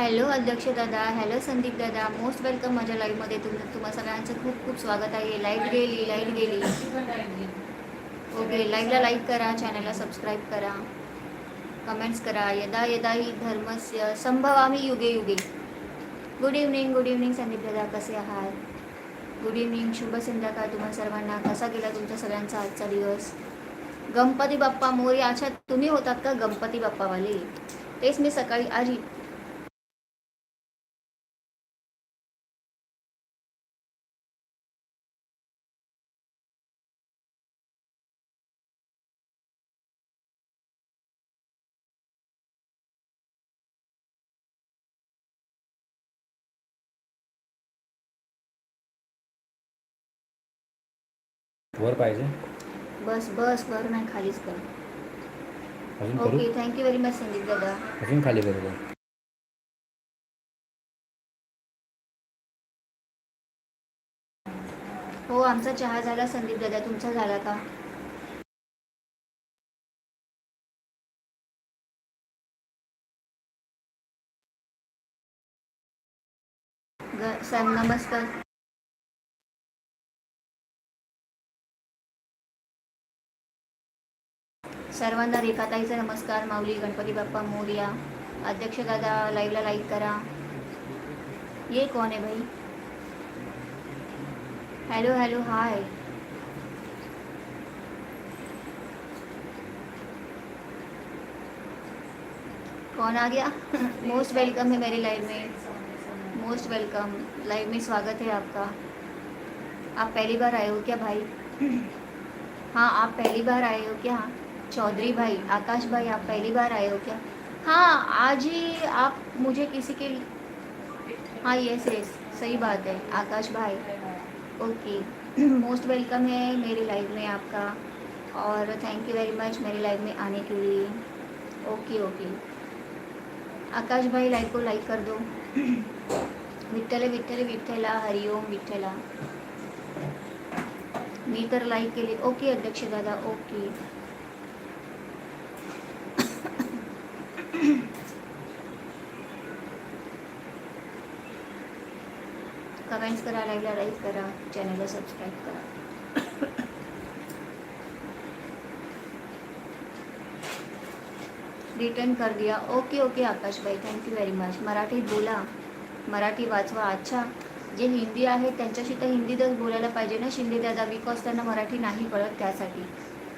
Hello अध्यक्ष दादा hello Sandeep दादा मोस्ट वेलकम माझ्या लाईव्हमध्ये तुम तुम्हा सगळ्यांचं खूप खूप स्वागत आहे. लाइट गेली लाइट गेली. ओके लाईव्हला लाईक करा चॅनलला सबस्क्राईब करा. कमेंट्स करा. यदा यदा ही धर्मस्य संभवामी युगे युगे. Good evening good evening Sandeep दादा कसे आहात? गुड इव्हनिंग शुभ संध्याकाळ तुम्हा सर्वांना. कसा गेला तुमच्या सगळ्यांचा आजचा दिवस? गणपती बाप्पा मोरी अच्छा तुम्ही होतात का गणपती बाप्पावाले? तेच मी सकाळी आज वर पाहिजे. बस बस वर नाही खालीच कर. अजून करू? Okay thank you very much Sandeep दादा. अजून खाली करू? हो आमचा चहा झाला संदीप दादा तुमचा झाला का? नमस्कार. सर्वांना रेखाताईचा नमस्कार, माऊली गणपती बाप्पा मोर्या अध्यक्ष दादा लाईव्हला लाईक करा. ये कौन है भाई हेलो हेलो, हाय. कौन आ गया? मोस्ट वेलकम है मेरी लाइव में. Most welcome. लाइव में स्वागत है आपका. आप पहली बार आए हो क्या भाई? हाँ आप पहली बार आए हो क्या? चौधरी भाई आकाश भाई आप पहली बार आए हो क्या? हाँ आज ही आप मुझे किसी के हाँ यस यस सही बात है आकाश भाई ओके मोस्ट वेलकम है मेरी लाइव में आपका, और थैंक यू वेरी मच मेरी लाइव में आने के लिए। ओके ओके आकाश भाई लाइव को लाइक कर दो। विठ्ठल विठ्ठल विठ्ठला हरिओम विठ्ठला मी तर लाईक केली ओके अध्यक्ष दादा ओके कमेंट्स करा लाईकला लाईक करा चॅनलला सबस्क्राईब करा. रिटर्न कर दिया. ओके ओके आकाश भाई थँक्यू व्हेरी मच मराठीत बोला. मराठी वाचवा. अच्छा जे हिंदी आहे त्यांच्याशी तर हिंदीतच बोलायला पाहिजे ना शिंदे दादा बिकॉज त्यांना मराठी नाही कळत त्यासाठी.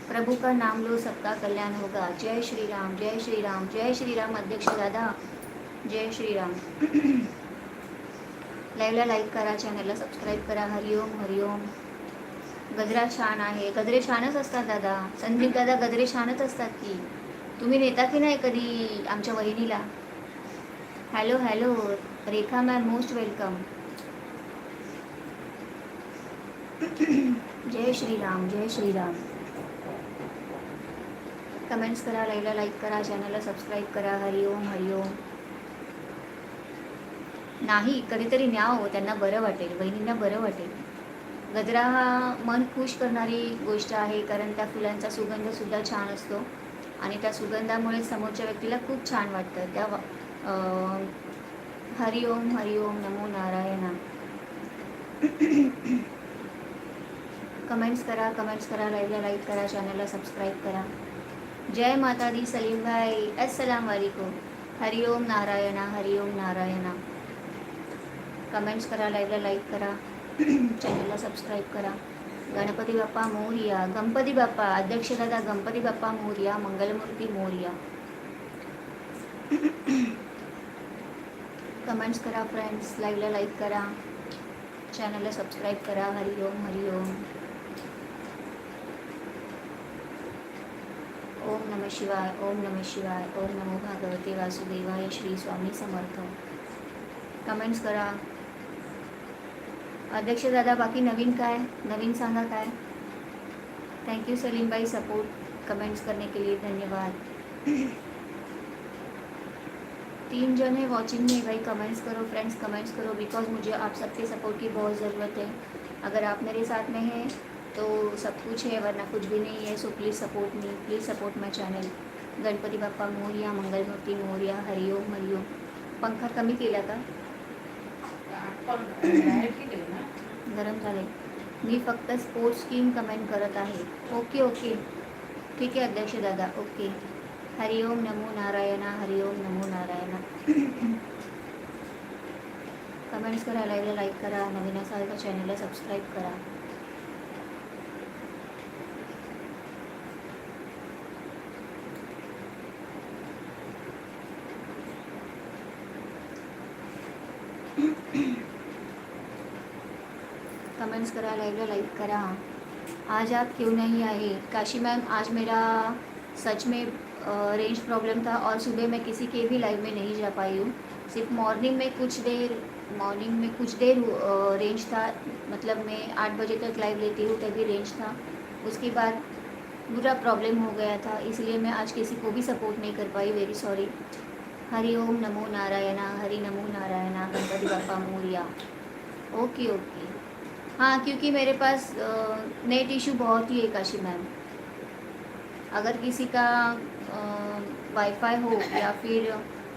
प्रभू का नाम लो सबका कल्याण होगा. जय श्रीराम जय श्रीराम जय श्रीराम अध्यक्ष दादा. जय श्रीराम. लाईव्हला लाईक करा चॅनलला सबस्क्राईब करा. हरिओम हरिओम. गजरा छान आहे. गजरे छानच असतात दादा. संदीप दादा गजरे छानच असतात की. तुम्ही नेता की नाही कधी आमच्या वहिनीला? Hello hello Rekha ma'am most welcome जय श्रीराम जय श्रीराम. कमेंट्स करा लाईव्हला लाईक करा चॅनलला सबस्क्राईब करा. हरिओम हरिओम. नाही कधीतरी न्याव हो त्यांना बरं वाटेल बहिणींना बरं वाटेल. गजरा हा मन खुश करणारी गोष्ट आहे कारण त्या फुलांचा सुगंधसुद्धा छान असतो. आणि त्या सुगंधामुळे समोरच्या व्यक्तीला खूप छान वाटतं. त्या हरिओम हरिओम नमो नारायणा. कमेंट्स करा कमेंट्स करा लाईव्हला लाईक करा चॅनलला सबस्क्राईब करा. जय माता दी सलीम भाई. अस्सलाम वालेकुम. हरिओम नारायणा हरिओम नारायणा. कमेंट्स करा लाईव्हला लाईक करा चॅनलला सबस्क्राईब करा. गणपती बाप्पा मोरया, गणपती बाप्पा अध्यक्ष दादा गणपती बाप्पा मोरया, मंगलमूर्ती मोरया. कमेंट्स करा फ्रेंड्स लाईव्हला लाईक करा. चॅनलला सबस्क्राईब करा हरिओम हरिओम ओम. नम शिवाय, ओम नम शिवाय, ओम नमो भागवते वासुदेवाय, श्री स्वामी समर्थ. कमेंट्स करा. अध्यक्ष दादा, बाकी नवीन का है नवीन सांगा का है थैंक यू सलीम भाई सपोर्ट कमेंट्स करने के लिए धन्यवाद. तीन जन है वॉचिंग में, भाई कमेंट्स करो फ्रेंड्स कमेंट्स करो बिकॉज़ मुझे आप सबके सपोर्ट की बहुत ज़रूरत है. अगर आप मेरे साथ में हैं तो सब कुछ है, वरना कुछ भी नहीं है so please support me please support my channel Ganpati Bappa Moriya, Mangalmurti मोरिया, हरिओम हरिओम. पंखा कमी केला का गरम झाले. मी फक्त स्पोर्ट्स स्कीम कमेंट करत आहे. ओके ओके ठीक आहे अध्यक्ष दादा ओके हरिओम नमो नारायणा हरिओम नमो नारायणा. कमेंट्स करा लाईव्हला लाईक करा नवीन असाल तर चॅनलला सबस्क्राईब करा. कमेंट्स करा लाइव लाइक करा। आज आप क्यों नहीं आए? काशी मैम, आज मेरा सच में रेंज प्रॉब्लम था और सुबह मैं किसी के भी लाइव में नहीं जा पाई हूँ। सिर्फ़ मॉर्निंग में कुछ देर मॉर्निंग में कुछ देर रेंज था। मतलब मैं आठ बजे तक लाइव लेती हूँ, तभी रेंज था। उसके बाद बुरा प्रॉब्लम हो गया था, इसलिए मैं आज किसी को भी सपोर्ट नहीं कर पाई। वेरी सॉरी हरि ओम नमो नारायणा, हरि नमो नारायणा, गणपति बापा मोरिया। Okay okay. हाँ क्योंकि मेरे पास नेट इशू बहुत ही है काशी मैम। अगर किसी का वाईफाई हो या फिर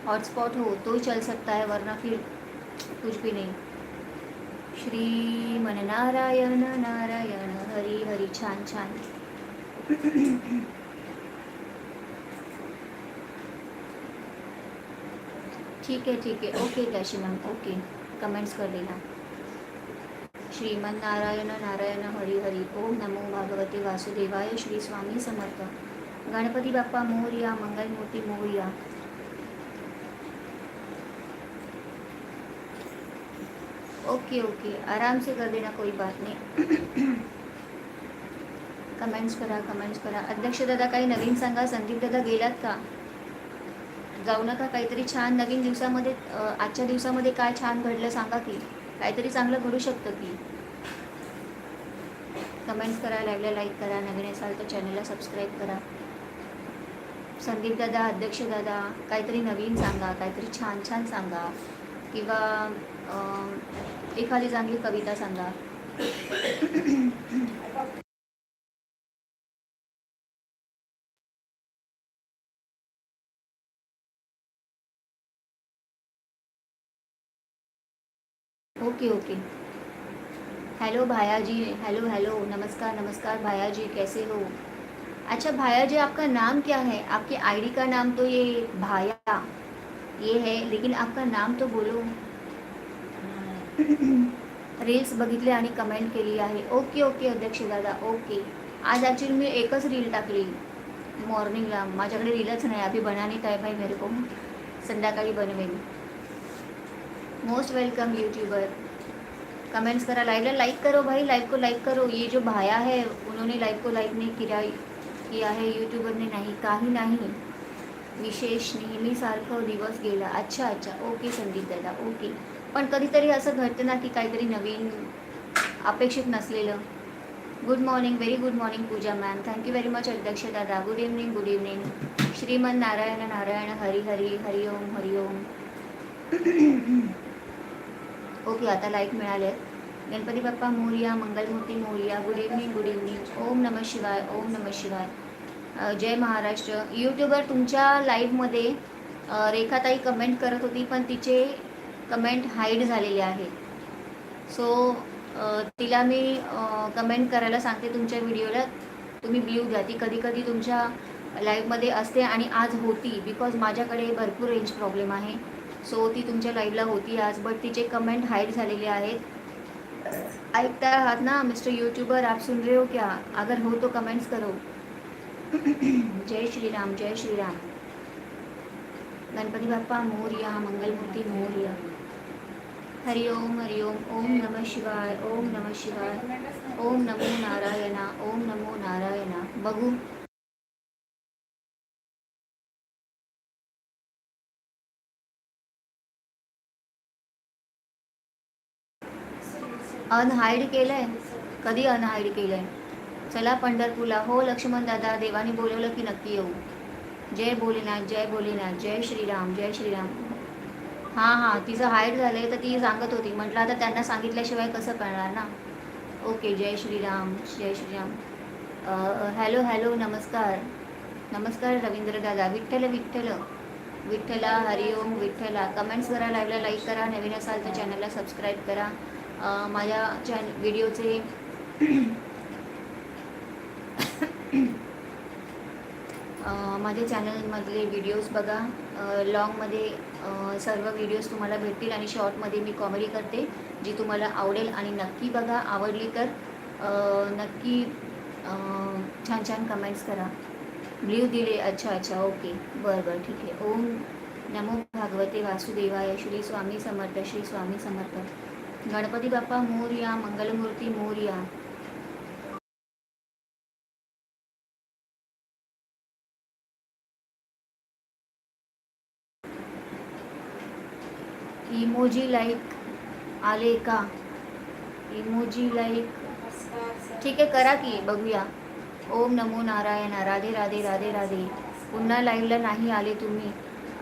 हॉटस्पॉट हो तो ही चल सकता है, वरना फिर कुछ भी नहीं। श्री मन नारायण नारायण, हरी हरी, छान छान। ठीक है ठीक है। Okay Kashi ma'am, okay. Comments कर देना। श्रीमन्नारायण नारायण नारायण ओम नमो भागवते वासुदेवाय श्री स्वामी समर्थ। गणपती बाप्पा मोरिया मंगलमूर्ती मोर्या। मोरिया ओके ओके। आराम से कर देना कोई बात नहीं। कमेंट्स करा कमेंट्स करा। अध्यक्ष दादा काही नवीन सांगा? संदीप दादा गेलात का? जाऊ नका काहीतरी छान नवीन दिवसामध्ये आजच्या दिवसामध्ये काय छान घडलं सांगा की. काहीतरी चांगलं घडू शकतं की. कमेंट्स करा लाईव्हला लाईक करा नवीन असाल तर चॅनलला सबस्क्राईब करा. संदीप दादा अध्यक्ष दादा काहीतरी नवीन सांगा काहीतरी छान छान सांगा. किंवा एखादी चांगली कविता सांगा. Okay okay. हेलो भाया जी हेलो हेलो नमस्कार नमस्कार भाया जी कैसे हो? अच्छा भाया जी आपका नाम क्या है? आपके आईडी का नाम तो ये भाया ये है लेकिन आपका नाम तो बोलो। रील्स बघितले आणि कमेंट केली आहे. ओके ओके अध्यक्ष दादा ओके. आज ॲक्च्युली मी एकच रील टाकली. मॉर्निंगला माझ्याकडे रीलच नाही. अभी बनानी काय भाई मेरे को. संध्याकाळी बनवेन. मोस्ट वेलकम यूट्यूबर कमेंट्स करा लाइव लाइक करो भाई लाइव को लाइक करो. ये जो भाया है उन्होंने लाइव को लाइक नहीं किया किया है यूट्यूबरने नाही काही नाही. विशेष नेहमीसारखं दिवस गेला. अच्छा अच्छा. ओके संदीप दादा. ओके पण कधीतरी असं घडतं ना की काहीतरी नवीन अपेक्षित नसलेलं. Good morning very good morning Pooja ma'am thank you very much अध्यक्ष दादा. Good evening good evening Shriman Narayan Narayan Hari Hari हरिओम ओम ओम. ओके आता लाईक मिळाले. गणपती बाप्पा मोरिया Mangalmurti Moriya good evening good evening ओम नम शिवाय ओम नम शिवाय. जय महाराष्ट्र. यूट्यूबर तुमच्या लाईव्हमध्ये रेखाताई कमेंट करत होती पण तिचे कमेंट हाईड झालेले आहे. सो तिला मी कमेंट करायला सांगते तुमच्या व्हिडिओला तुम्ही ब्ल्यू द्या ती कधी कधी तुमच्या लाईव्हमध्ये असते आणि आज होती बिकॉज माझ्याकडे भरपूर रेंज प्रॉब्लेम आहे. सो ती तुमच्या लाईव्हला होती आज बट तिचे कमेंट हाईड झालेले आहेत. ऐकता आहात ना मिस्टर यूट्यूबर आप सुन रहे हो क्या? अगर हो तो कमेंट्स करो. जय श्रीराम जय श्रीराम. गणपती बाप्पा मोर्या मंगलमूर्ती मोर्या. हरि ओम हरि ओम ओम नमः शिवाय ओम नमः शिवाय ओम नमो नारायणा ओम नमो नारायणा. बघू. अनहाईड केलंय? कधी अनहाईड केलंय? चला पंढरपूरला. हो लक्ष्मण दादा देवाने बोलवलं की नक्की येऊ. जय भोलेनाथ जय भोलेनाथ जय श्रीराम जय श्रीराम. हां हां तिचं हाईट झालं आहे तर ती सांगत होती. म्हटलं आता त्यांना सांगितल्याशिवाय कसं कळणार ना? ओके जय श्रीराम जय श्रीराम. हॅलो हॅलो नमस्कार. नमस्कार रवींद्र दादा. विठ्ठल विठ्ठल. विठ्ठला हरिओम विठ्ठला. कमेंट्स करा लाईव्हला लाईक करा. नवीन असाल तर चॅनलला सबस्क्राईब करा. माझ्या चॅन व्हिडिओचे माझ्या चॅनलमधले व्हिडिओज बघा. लॉंगमध्ये सर्व व्हिडिओज तुम्हाला भेटतील आणि शॉर्टमध्ये मी कॉमेडी करते जी तुम्हाला आवडेल आणि नक्की बघा. आवडली तर नक्की छान छान कमेंट्स करा. ब्ल्यू दिले. अच्छा अच्छा ओके बरं बरं ठीक आहे. ओम नमो भागवते वासुदेवाय. श्री स्वामी समर्थ श्री स्वामी समर्थ. गणपती बाप्पा मोरया मंगलमूर्ती मोरया. इमोजी लाईक आले का? Emoji like. ठीक आहे करा की बघूया. ओम नमो नारायण राधे राधे राधे राधे. पुन्हा लाईव्हला नाही आले तुम्ही.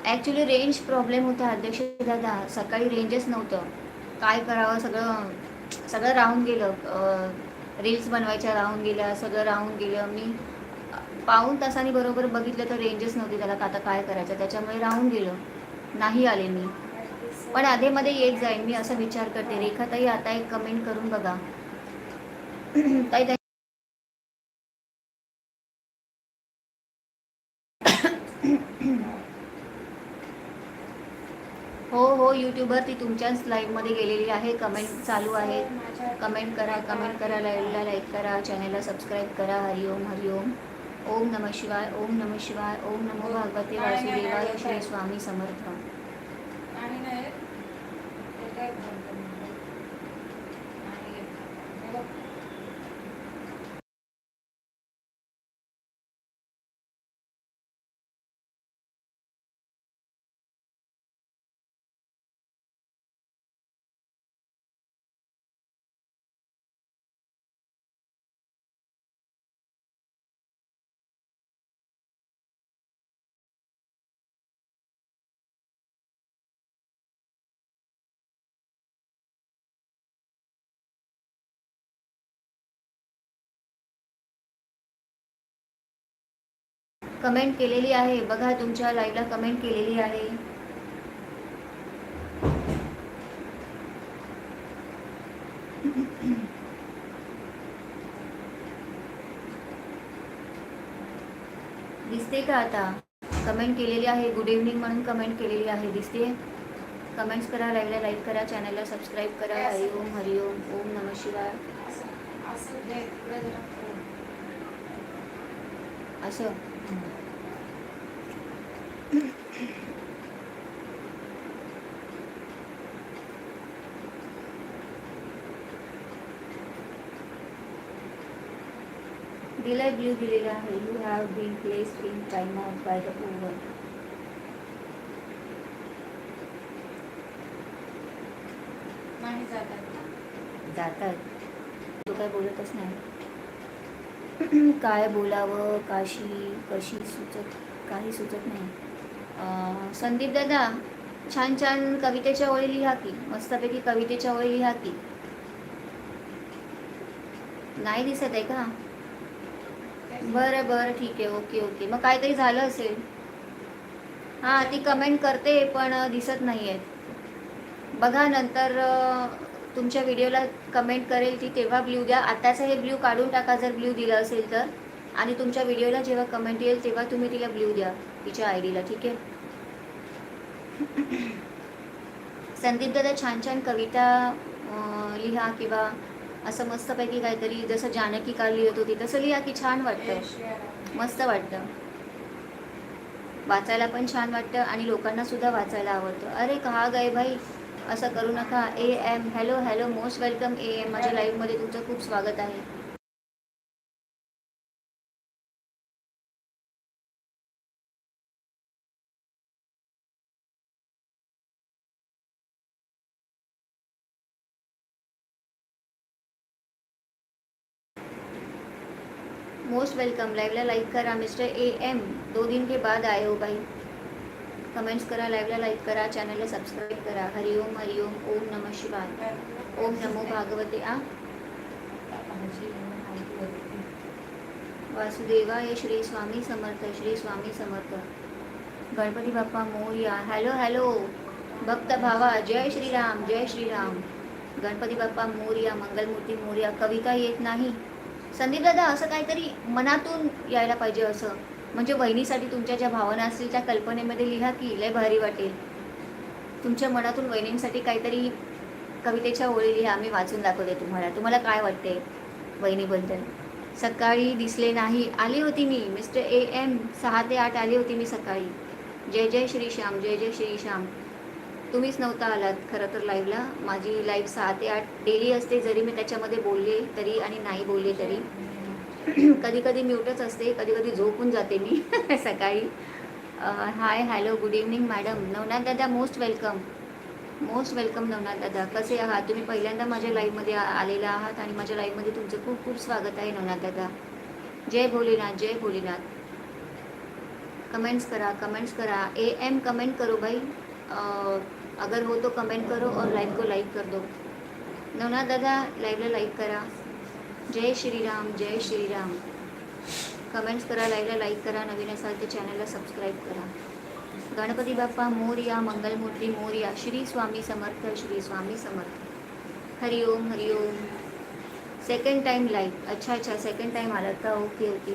ॲक्च्युली रेंज प्रॉब्लेम होता अध्यक्ष दादा. सकाळी रेंजच नव्हतं. काय करावं सगळं सगळं राहून गेलं. रील्स बनवायच्या राहून गेल्या सगळं राहून गेलं. मी पाऊन तासाने बरोबर बघितलं तर रेंजच नव्हती त्याला का आता काय करायचं. त्याच्यामुळे राहून गेलं. नाही आले मी. पण आधेमध्ये येत जाईन. मी असा विचार करते. रेखाताई आता एक कमेंट करून बघा. ताई ताई हो हो यूट्यूबर ती तुमच्याच लाईव्हमध्ये गेलेली आहे. कमेंट चालू आहे. कमेंट करा कमेंट करा लाईव्हला लाईक करा चॅनलला सबस्क्राईब करा. हरिओम हरिओम ओम नम शिवाय ओम नम शिवाय ओम नमो भगवते वासुदेवाय श्री स्वामी समर्थ. कमेंट केलेली आहे. बघा तुमच्या लाईव्हला कमेंट केलेली आहे. दिसते का आता? कमेंट केलेली आहे. गुड इव्हनिंग म्हणून कमेंट केलेली आहे. दिसते? कमेंट्स करा लाईव्हला लाईक करा चॅनलला सबस्क्राईब करा. हरिओम हरिओम ओम नम शिवाय. असं. दिलाय ब्ल्यू दिलेला आहे. You have been placed in time out by the over नाही जातात. तो काय बोलतच नाही. काय बोलावं काशी कशी सुचत काही सुचत नाही. संदीप दादा छान छान कवितेच्या ओळी लिहा की मस्तपैकी कवितेच्या ओळी लिहा की नाही दिसत आहे का? बरं बरं ठीक आहे ओके ओके. मग काहीतरी झालं असेल. हां ती कमेंट करते पण दिसत नाही आहेत बघा नंतर तुमच्या व्हिडिओला कमेंट करेल ती तेव्हा ब्ल्यू द्या. आताचं हे ब्ल्यू काढून टाका जर ब्ल्यू दिलं असेल तर. आणि तुमच्या व्हिडिओला जेव्हा कमेंट येईल तेव्हा तुम्ही तिला ब्ल्यू द्या. तिच्या आय डीला ठीक आहे? संदीप दादा छान छान कविता लिहा किंवा असं मस्तपैकी काहीतरी जसं जानकी काल लिहित होती तसं लिहा की छान वाटतं. मस्त वाटतं. वाचायला पण छान वाटतं आणि लोकांना सुद्धा वाचायला आवडतं. अरे कहा गए भाई? असं करू नका. A M hello hello most welcome A M माझ्या लाईव्हमध्ये तुमचं खूप स्वागत आहे. मोस्ट वेलकम लाईव्हला लाईक करा मिस्टर ए एम दो दिन के बाद आए हो भाई। कमेंट्स करा लाईव्हला लाईक करा चॅनलला सबस्क्राईब करा। हरिओम हरिओम ओम नम शिवाय। ओम नमो भागवते, आ। होती. वासुदेवाय श्री स्वामी समर्थ, श्री स्वामी समर्थ। गणपती बाप्पा मोरया। हॅलो हॅलो भक्त भावा, जय श्रीराम जय श्रीराम गणपती बाप्पा मोरया, मंगलमूर्ती मोरया। कविता येत नाही संदीप दादा असं काहीतरी मनातून यायला पाहिजे असं. म्हणजे वहिनीसाठी तुमच्या ज्या भावना असतील त्या कल्पनेमध्ये लिहा की लय भारी वाटेल. तुमच्या मनातून वहिनींसाठी काहीतरी कवितेच्या ओळी लिहा मी वाचून दाखवते तुम्हाला. तुम्हाला काय वाटते वहिनीबद्दल? सकाळी दिसले नाही आली होती मी. मिस्टर ए एम सहा ते आठ आली होती मी सकाळी. जय जय श्री श्याम जय जय श्री श्याम तुम्हीच नव्हता आलात खरं तर लाईव्हला माझी लाईव्ह सहा ते आठ डेली असते जरी मी त्याच्यामध्ये बोलले तरी आणि नाही बोलले तरी. कधी कधी म्यूटच असते कधी कधी झोपून जाते मी सकाळी. Hi hello good evening madam Navnath दादा most welcome most welcome Navnath दादा. कसे आहात? तुम्ही पहिल्यांदा माझ्या लाईव्हमध्ये आलेला आहात आणि माझ्या लाईव्हमध्ये तुमचं खूप खूप स्वागत आहे नवनाथ दादा. जय भोलेनाथ जय भोलेनाथ. कमेंट्स करा कमेंट्स करा. ए एम कमेंट करो भाई. अगर हो तो कमेंट करो और लाइव को लाइक कर दो। नवनाथ दादा लाईव्हला लाईक करा। जय श्रीराम जय श्रीराम कमेंट्स करा लाईव्हला लाईक करा। नवीन असाल तर चॅनलला सबस्क्राईब करा। गणपती बाप्पा मोर्या मंगलमूर्ती मोर्या। श्री स्वामी समर्थ श्री स्वामी समर्थ। हरिओम हरिओम सेकंड टाईम लाईव्ह अच्छा अच्छा सेकंड टाईम आलात का ओके ओके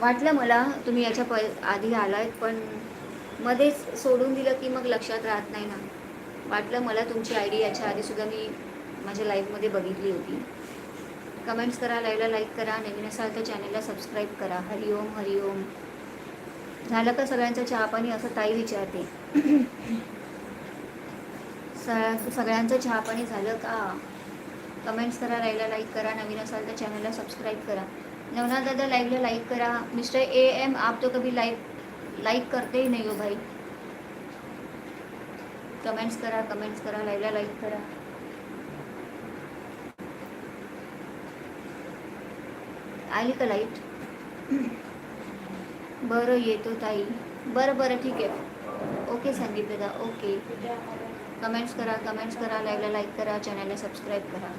वाटलं मला तुम्ही याच्या प आधी आलात पण मध्येच सोडून दिलं की मग लक्षात राहत नाही ना. वाटलं मला तुमची आय डी याच्या आधीसुद्धा मी माझ्या लाईव्हमध्ये बघितली होती. कमेंट्स करा लाईव्हला लाईक करा नवीन असाल तर चॅनलला सबस्क्राईब करा. हरिओम हरिओम झालं का सगळ्यांचं चहापाणी असं ताई विचारते. सगळ्यांचं चहापाणी झालं का? कमेंट्स करा लाईव्हला लाईक करा नवीन असाल तर चॅनलला सबस्क्राईब करा. नवनाथ दादा लाईव्हला लाईक करा. मिस्टर ए एम आप तो कभी लाईव लाईक करते ही नाही हो भाई. कमेंट्स करा कमेंट्स करा लाईव्हला लाईक करा. आली का लाइट बरं येतो ताई. बरं बरं ठीक आहे. ओके संदीप दादा ओके कमेंट्स करा कमेंट्स करा लाईव्हला लाईक करा चॅनलला सबस्क्राईब करा.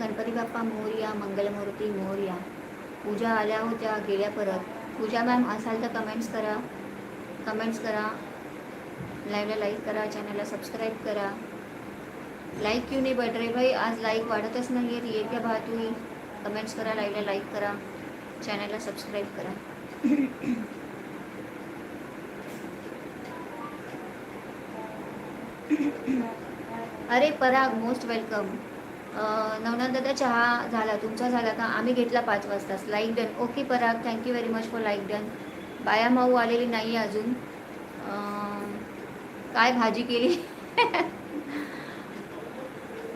गणपती बाप्पा मोर्या मंगलमूर्ती मोरया. पूजा आल्या होत्या गेल्या परत. पूजा मॅम असाल तर कमेंट्स करा. कमेंट्स करा. लाईव्हला लाईक करा. चॅनलला सबस्क्राईब करा. लाईक क्यू नाही बढ़ रे भाई? आज लाईक वाढतच नाही आहेत ये क्या बात हुई? कमेंट्स करा. लाईव्हला लाईक करा. चॅनलला सबस्क्राईब करा. अरे पराग मोस्ट वेलकम नवनाथ चहा झाला तुमचा झाला का? आम्ही घेतला पाच वाजताच. Like done okay Parag. Thank you very much for like done बाया माऊ आलेली नाही आहे अजून काय भाजी केली?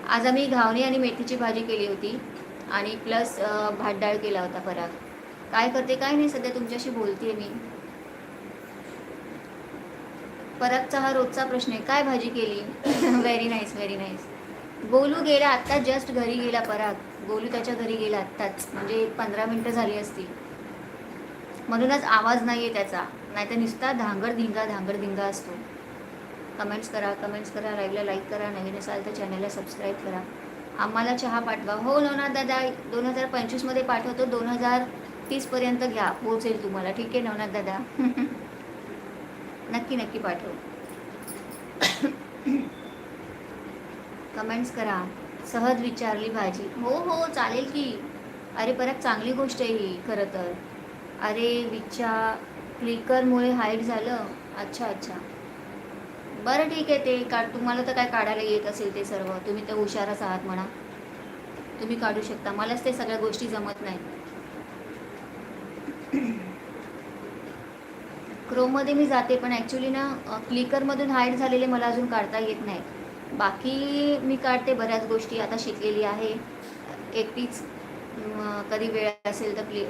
आज आम्ही घावणी आणि मेथीची भाजी केली होती. आणि प्लस भात डाळ केला होता पराग. काय करते काय नाही सध्या तुमच्याशी बोलते मी. परागचा हा रोजचा प्रश्न आहे. काय भाजी केली? Very nice very nice Golu गेला आत्ता जस्ट घरी गेला पराग. गोलू त्याच्या घरी गेला आत्ताच. म्हणजे एक पंधरा मिनटं झाली असतील. म्हणूनच आवाज नाही आहे त्याचा. नाहीतर नुसता धांगडधिंगा धिंगा धिंगा असतो. कमेंट्स करा कमेंट्स करा लाईव्हला लाईक करा नवीन असाल तर चॅनलला सबस्क्राईब करा. आम्हाला चहा पाठवा. हो नवनाथ दादा दोन हजार पंचवीसमध्ये पाठवतो. दोन हजार तीसपर्यंत घ्या. पोहोचेल तुम्हाला. ठीक आहे नवनाथ दादा? नक्की नक्की पाठव. कमेंट्स करा. सहज विचारली भाजी. हो हो चालेल की. अरे परत चांगली गोष्ट आहे ही खरं तर. अरे विचार क्लिकरमुळे हाईट झालं. अच्छा अच्छा. बरं ठीक आहे ते. का तुम्हाला तर काय काढायला येत असेल ते सर्व. तुम्ही तर हुशारच आहात म्हणा. तुम्ही काढू शकता. मलाच ते सगळ्या गोष्टी जमत नाही क्रोममध्ये मी जाते पण ॲक्च्युली ना क्लिकरमधून हाईट झालेले मला अजून काढता येत नाही बाकी मी काढते बऱ्याच गोष्टी आता शिकलेली आहे. एकटीच कधी वेळ असेल तर प्ले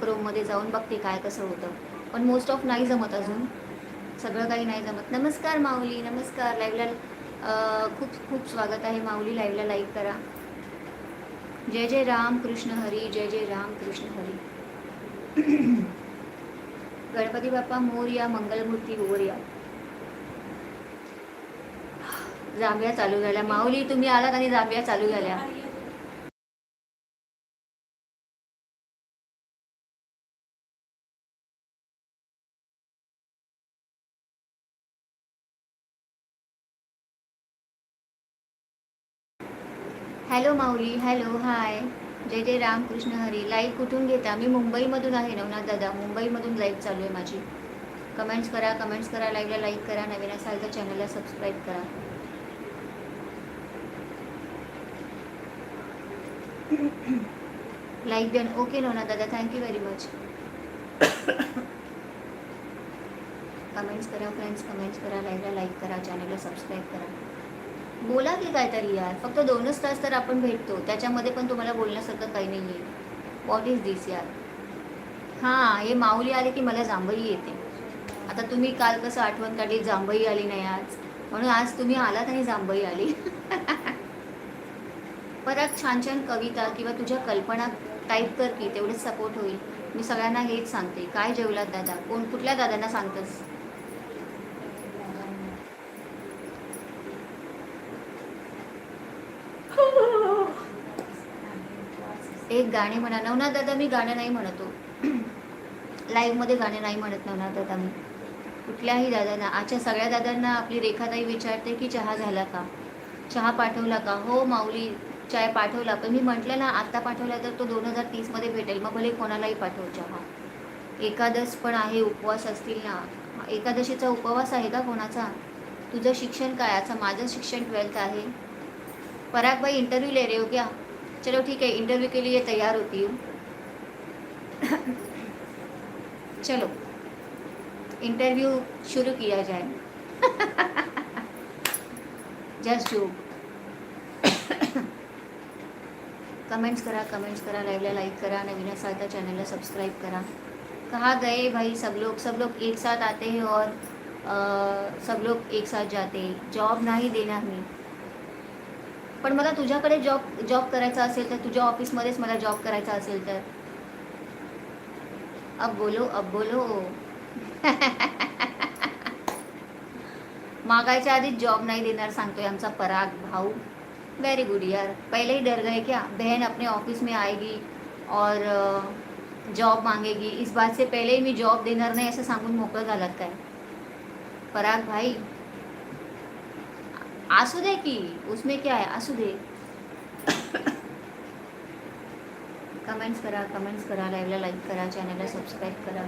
क्रोममध्ये जाऊन बघते काय कसं होतं. पण मोस्ट ऑफ नाही जमत अजून. सगळं काही नाही जमत. नमस्कार माऊली नमस्कार. लाईव्हला खूप खूप स्वागत आहे माऊली. लाईव्हला लाईक करा. जय जय राम कृष्ण हरी जय जय राम कृष्ण हरी. गणपती बाप्पा मोरया मंगलमूर्ती मोरया जांभ्या चालू झाल्या. माऊली तुम्ही आलात आणि जांभ्या चालू झाल्या. Hello Mauli hello hi. जय जय रामकृष्ण हरी. लाईव्ह कुठून घेता? मी मुंबईमधून आहे नवनाथ दादा. मुंबईमधून लाईव्ह चालू आहे माझी. कमेंट्स करा कमेंट्स करा लाईव्हला लाईक करा. नवीन असाल तर चॅनलला सबस्क्राईब करा. लाईक डन ओके नवनाथ दादा thank you very much comments करा फ्रेंड्स कमेंट्स करा लाईव्हला लाईक करा चॅनलला सबस्क्राईब करा. बोला की काहीतरी यार फक्त दोनच तास तर आपण भेटतो त्याच्यामध्ये पण तुम्हाला बोलण्यासारखं काही नाही आहे वॉट इज दिस यार? हां हे माऊली आले की मला जांभई येते. आता तुम्ही काल कसं आठवण काढली जांभई आली नाही आज. म्हणून आज तुम्ही आलात आणि जांभई आली. परत छान छान कविता किंवा तुझ्या कल्पना टाईप कर की तेवढेच सपोर्ट होईल. मी सगळ्यांना हेच सांगते. काय जेवलात दादा? कोण कुठल्या दादांना सांगतस? एक गाणे म्हणा. नवनाथ दादा मी गाणं नाही म्हणतो. लाईव्हमध्ये गाणे नाही म्हणत नवनाथ दादा मी. कुठल्याही दादांना आजच्या सगळ्या दादांना आपली रेखाताई विचारते की चहा झाला का? चहा पाठवला का? हो माऊली. चाय पाठवला. पण मी म्हटलं ना आत्ता पाठवला तर तो दोन हजार तीसमध्ये भेटेल. मग भले कोणालाही पाठव चहा एकादश पण आहे उपवास असतील ना. एकादशीचा उपवास आहे का कोणाचा? तुझं शिक्षण काय? असं माझं शिक्षण ट्वेल्थ आहे. पराग भाई इंटरव्यू ले रहे हो क्या? चलो ठीक है इंटरव्यू के लिए तैयार होती हूँ. चलो. इंटरव्यू शुरू किया जाए. जस्ट जोक कमेंट्स करा कमेंट्स करा लाईवला लाईक करा नवीन असाल तर चॅनलला सबस्क्राईब करा. कहाँ गए भाई सब लोग? सब लोग एक साथ आते हैं और आ, सब लोग एक साथ जाते हैं. जॉब नाही देणार मी. पण मला तुझ्याकडे जॉब जॉब करायचा असेल तर तुझ्या ऑफिसमध्येच मला जॉब करायचा असेल तर. अब बोलो अब बोलो. मागायच्या आधीच जॉब नाही देणार सांगतोय आमचा पराग भाऊ. वेरी गुड यार। पहले ही डर गए क्या? बहन अपने ऑफ़िस में आएगी और जॉब मांगेगी। इस बात से पहले ही मी जॉब देणार नाही असं सांगून मोकळं झालात काय पराग भाई असू दे की? उसमें क्या है? असू दे। कमेंट्स करा कमेंट्स करा लाईव्हला लाईक करा चॅनलला सबस्क्राईब करा।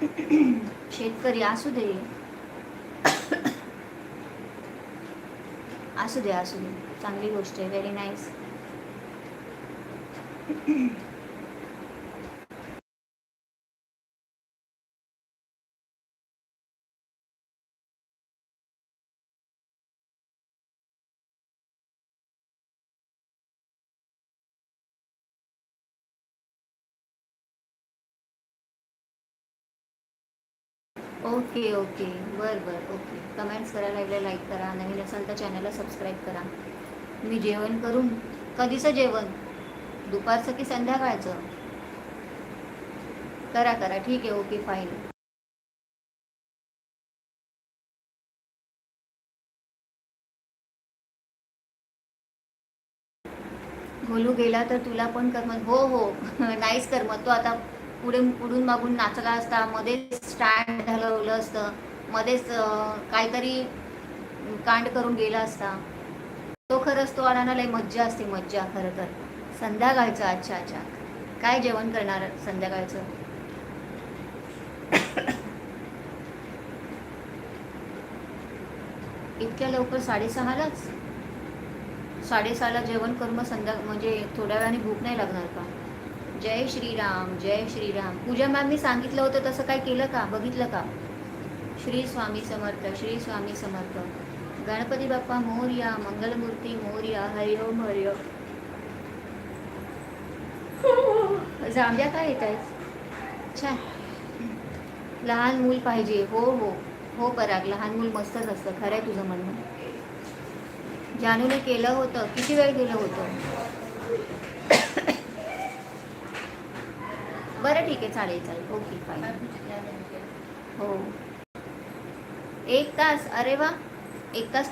शेतकरी असू दे। असू दे असू दे. चांगली गोष्ट आहे. Very nice okay okay. बरं बरं. ओके. कमेंट्स करा लाईव्हला लाईक करा. नवीन असाल तर चॅनलला सबस्क्राईब करा. मी जेवण करून कधीचं जेवण? दुपारचं की संध्याकाळचं? करा करा. ठीक आहे ओके फाईन गोलू गेला तर तुला पण करमत हो हो. नाहीच करमत. तो आता उडून पुढून मागून नाचला असता मध्येच स्टँड हलवलं असतं मध्येच काहीतरी कांड करून गेला असता. तो खरंच तो आणायला लय मज्जा असते मज्जा खरं तर. संध्याकाळचं अच्छा अच्छा. काय जेवण करणार संध्याकाळचं? इतक्या लवकर साडेसहालाच? साडेसहाला जेवण करून मग संध्या म्हणजे थोड्या वेळाने भूक नाही लागणार का? जय श्रीराम जय श्रीराम. पूजा मॅम मी सांगितलं होतं तसं काय केलं का? बघितलं का? श्री स्वामी समर्थ श्री स्वामी समर्थ. गणपती बाप्पा मोर्या मंगलमूर्ती मोर्या हरिओम हरिओम जांभ्या काय येत आहेत? छान. लहान मूल पाहिजे. हो हो. हो पराग लहान मूल मस्तच असतं. खरं आहे तुझं म्हणणं. जानूने केलं होतं. किती वेळ केलं होतं? बरं ठीक आहे चालेल चालेल. ओके फाईन हो. एक तास. अरे वा. एक तास